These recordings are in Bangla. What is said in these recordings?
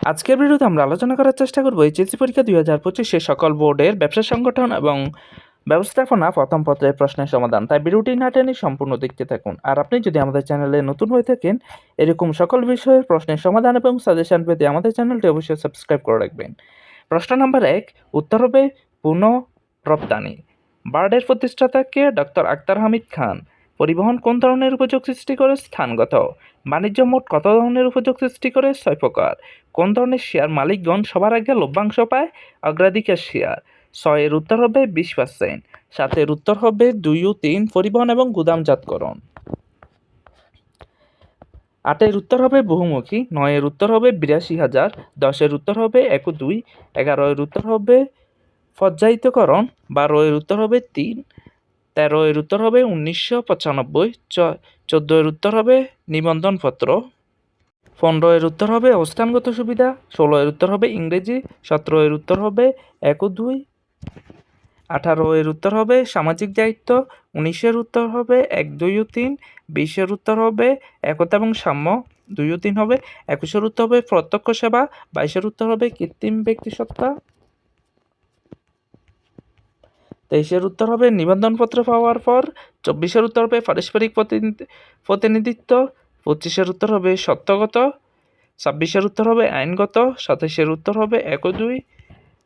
আজকের ভিডিওতে আমরা আলোচনা করার চেষ্টা করব এইচএসসি পরীক্ষা দুই হাজার পঁচিশে সকল বোর্ডের ব্যবসা সংগঠন এবং ব্যবস্থাপনা প্রথম পত্রের প্রশ্নের সমাধান। তাই ভিডিওটি না টেনে সম্পূর্ণ দেখতে থাকুন। আর আপনি যদি আমাদের চ্যানেলে নতুন হয়ে থাকেন, এরকম সকল বিষয়ের প্রশ্নের সমাধান এবং সাজেশন পেতে আমাদের চ্যানেলটি অবশ্যই সাবস্ক্রাইব করে রাখবেন। প্রশ্ন নম্বর এক, উত্তর হবে পুনঃ রপ্তানি বার্ডের প্রতিষ্ঠাতা কে? ডক্টর আক্তার হামিদ খান। পরিবহন কোন ধরনের উপযোগ সৃষ্টি করে? স্থানগত। বাণিজ্য মোট কত ধরনের উপযোগ সৃষ্টি করে? ছয় প্রকার কোন ধরনের শেয়ার মালিকগণ সবার আগে লভ্যাংশ পায়? অগ্রাধিকার শেয়ার। ছয়ের উত্তর হবে বিশ পার্সেন্ট সাতের উত্তর হবে দুই ও তিন পরিবহন এবং গুদামজাতকরণ আটের উত্তর হবে বহুমুখী। নয়ের উত্তর হবে বিরাশি হাজার। দশের উত্তর হবে এক দুই। এগারোয়ের উত্তর হবে পর্যায়িতকরণ। বারো এর উত্তর হবে তিন। তেরো এর উত্তর হবে উনিশশো পঁচানব্বই চোদ্দ এর উত্তর হবে নিবন্ধনপত্র পনেরো এর উত্তর হবে অবস্থানগত সুবিধা ষোলো এর উত্তর হবে ইংরেজি সতেরো এর উত্তর হবে এক ও দুই আঠারো এর উত্তর হবে সামাজিক দায়িত্ব উনিশের উত্তর হবে এক দুই ও তিন বিশের উত্তর হবে একতা এবং সাম্য দুই ও তিন হবে একুশের উত্তর হবে প্রত্যক্ষ সেবা বাইশের উত্তর হবে কৃত্রিম ব্যক্তিসত্তা তেইশের উত্তর হবে নিবন্ধনপত্র পাওয়ার পর, চব্বিশের উত্তর হবে পারস্পরিক প্রতিনিধি- প্রতিনিধিত্ব, পঁচিশের উত্তর হবে সত্যগত, ছাব্বিশের উত্তর হবে আইনগত সাতাশের উত্তর হবে এক দুই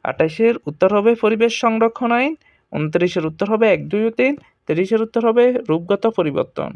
আঠাশের উত্তর হবে পরিবেশ সংরক্ষণ আইন, উনত্রিশের উত্তর হবে এক দুই ও তিন, তিরিশের উত্তর হবে রূপগত পরিবর্তন।